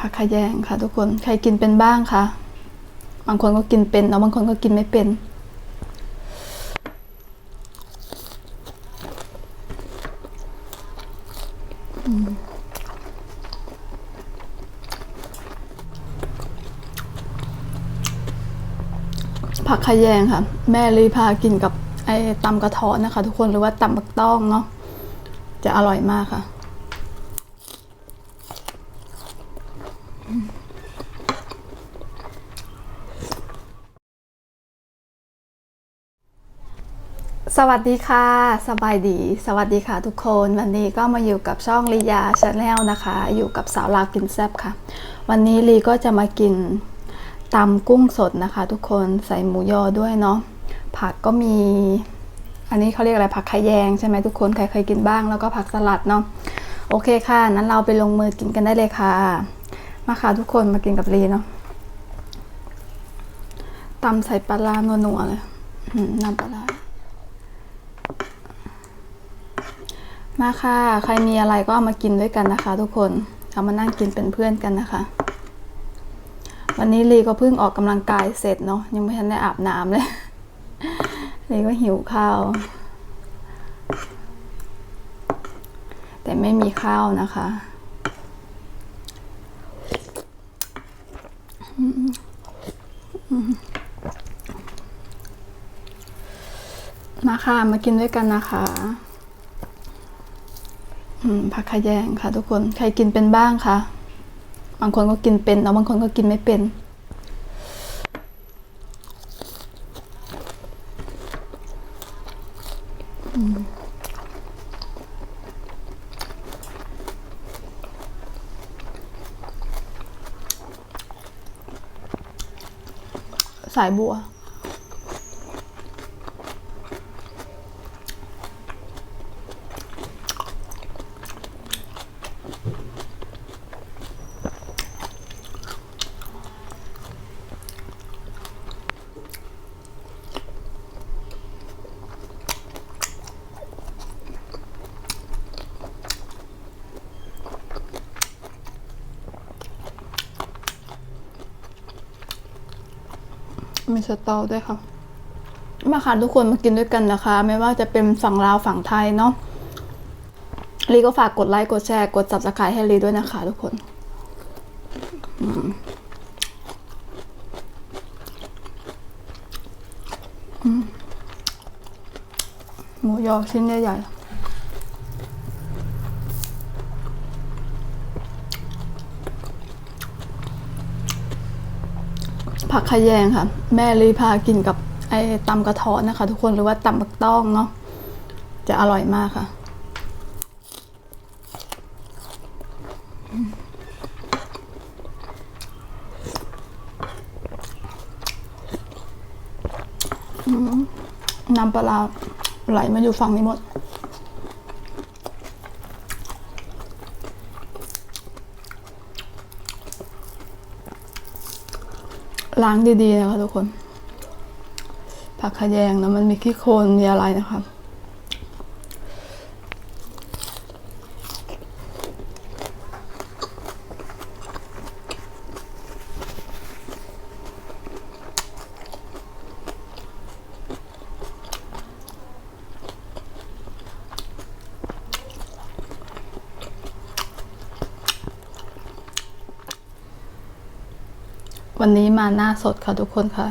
ผักขะแยงค่ะ ทุกคนใครกินเป็นบ้างคะบางคนก็กินเป็นแล้วบางคนก็กินไม่เป็น ผักขะแยงค่ะ แม่ลีพากินกับไอ้ตำกระเทอนนะคะ ทุกคนหรือว่าตำบักต้องเนาะจะอร่อยมากค่ะ สวัสดีค่ะ สบายดี สวัสดีค่ะทุกคน วันนี้ก็มาอยู่กับช่องลียาชาแนลนะคะ อยู่กับสาวลาวกินแซบค่ะ วันนี้ลีก็จะมากินตำกุ้งสดนะคะ ทุกคนใส่หมูยอด้วยเนาะผักก็มี อันนี้เขาเรียกอะไรผักขะแยงใช่ไหมทุกคนใครเคยกินบ้างแล้วก็ผักสลัดเนาะโอเคค่ะ นั้นเราไปลงมือกินกันได้เลยค่ะ มาค่ะทุกคนมากินกับลีเนาะตำใส่ปลาร้านัวๆเลยน้ำปลาร้า มาค่ะ ใครมีอะไรก็เอามากินด้วยกันนะคะ ทุกคน เอามานั่งกินเป็นเพื่อนกันนะคะ วันนี้ลีก็เพิ่งออกกำลังกายเสร็จเนาะ ยังไม่ทันได้อาบน้ำเลย ลีก็หิวข้าว แต่ไม่มีข้าวนะคะมาค่ะ มากินด้วยกันนะคะ ผักขยงค่ะ ทุกคนใครกินเป็นบ้างคะบางคนก็กินเป็นแล้วบางคนก็กินไม่เป็น สายบัว มีสตอด้วยค่ะ มาค่ะทุกคนมากินด้วยกันนะคะ ไม่ว่าจะเป็นฝั่งลาวฝั่งไทยเนาะลีก็ฝากกดไลค์กดแชร์กด subscribe ให้ลีด้วยนะคะ ทุกคนหมูยอชิ้นใหญ่ๆ ผักขะแยงค่ะ แม่ลีพากินกับไอ้ตำกระเทอนนะคะ ทุกคนหรือว่าตำบักต้องเนาะจะอร่อยมากค่ะน้ำปลาไหลมาอยู่ฝั่งนี้หมด ล้างดีๆนะคะทุกคน ผักขะแยงนะมันมีขี้โคลนมีอะไรนะคะ วันนี้มาหน้าสดค่ะทุกคนค่ะ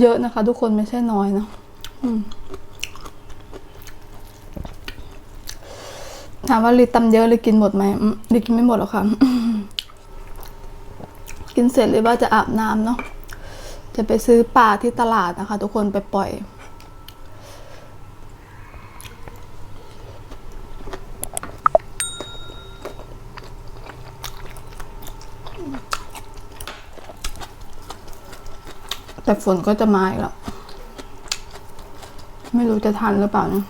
เยอะนะคะ ทุกคนไม่ใช่น้อยนะถามว่าลิตำเยอะเลยกินหมดไหมอืมลิกินไม่หมดหรอกค่ะ กินเสร็จเลยว่าจะอาบน้ำเนาะ จะไปซื้อปลาที่ตลาดนะคะ ทุกคนไปปล่อย แต่ฝนก็จะมาอีกแล้ว ไม่รู้จะทันหรือเปล่านะ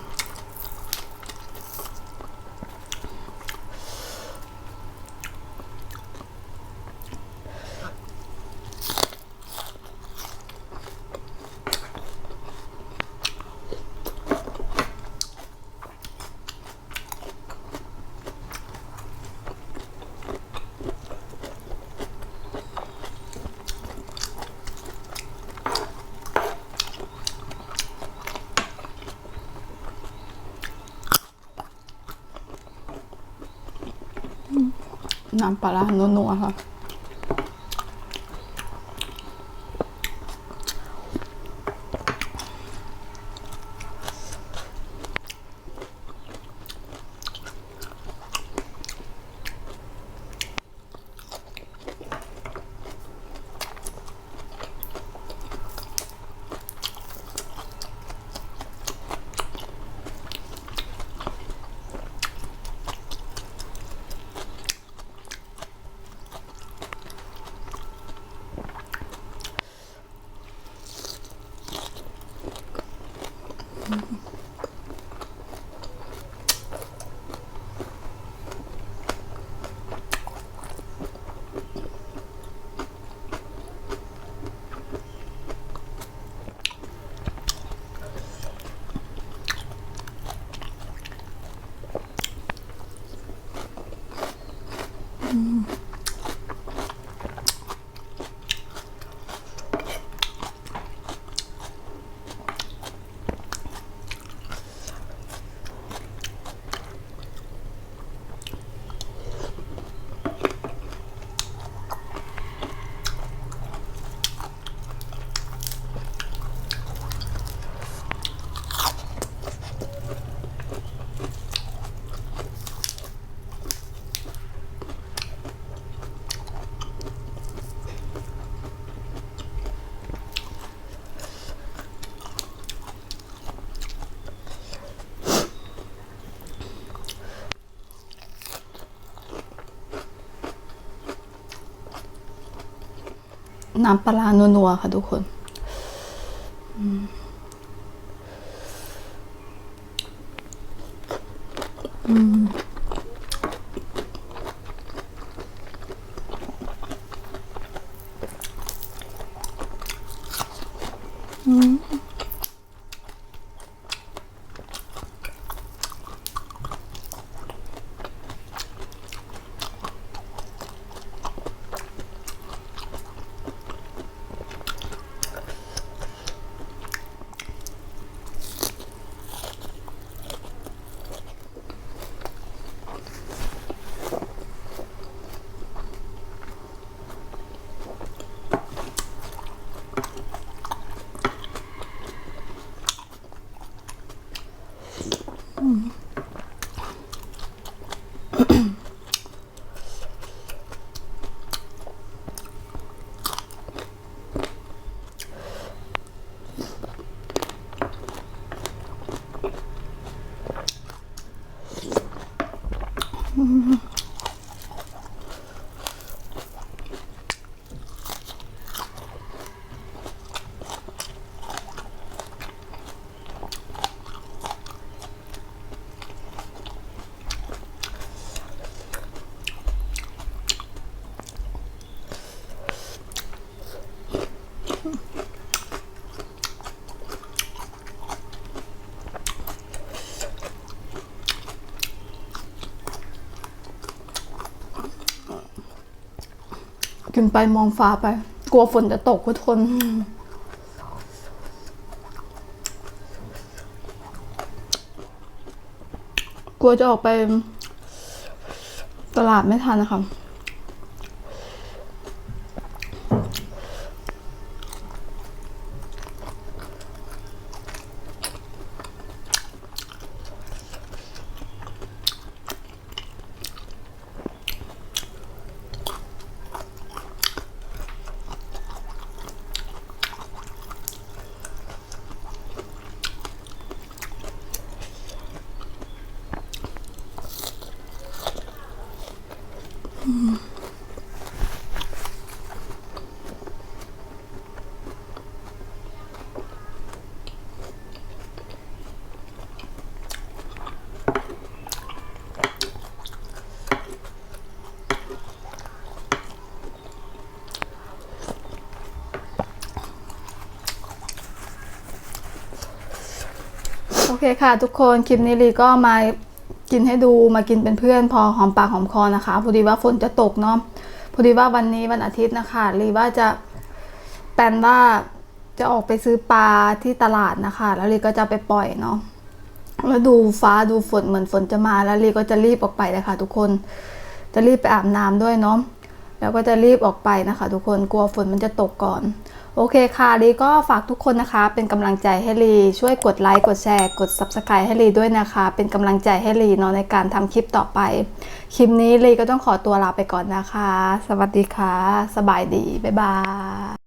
น้ำปลาร้านัวๆค่ะ น้ำปลานัวๆค่ะทุกคนอืม นไปมองฟ้าไป กลัวฝนจะตกทุกคนกลัวจะออกไปตลาดไม่ทันนะคะ โอเคค่ะทุกคน คลิปนี้ลีก็มา กินให้ดูมากินเป็นเพื่อนพอหอมปากหอมคอนะคะพอดีว่าฝนจะตกเนาะพอดีว่าวันนี้วันอาทิตย์นะคะลีว่าจะแปลนว่าจะออกไปซื้อปลาที่ตลาดนะคะ แล้วลีก็จะไปปล่อยเนาะแล้วดูฟ้าดูฝนเหมือนฝนจะมาแล้วลีก็จะรีบออกไปเลยค่ะทุกคนจะรีบไปอาบน้ำด้วยเนาะแล้วก็จะรีบออกไปนะคะ ทุกคนกลัวฝนมันจะตกก่อน โอเคค่ะลีก็ฝากทุกคนนะคะ เป็นกำลังใจให้ลีช่วยกดไลค์กดแชร์ กด subscribe ให้ลีด้วยนะคะ เป็นกำลังใจให้ลีเนาะในการทำคลิปต่อไป คลิปนี้ลีก็ต้องขอตัวลาไปก่อนนะคะ สวัสดีค่ะ สบายดี บ๊ายบาย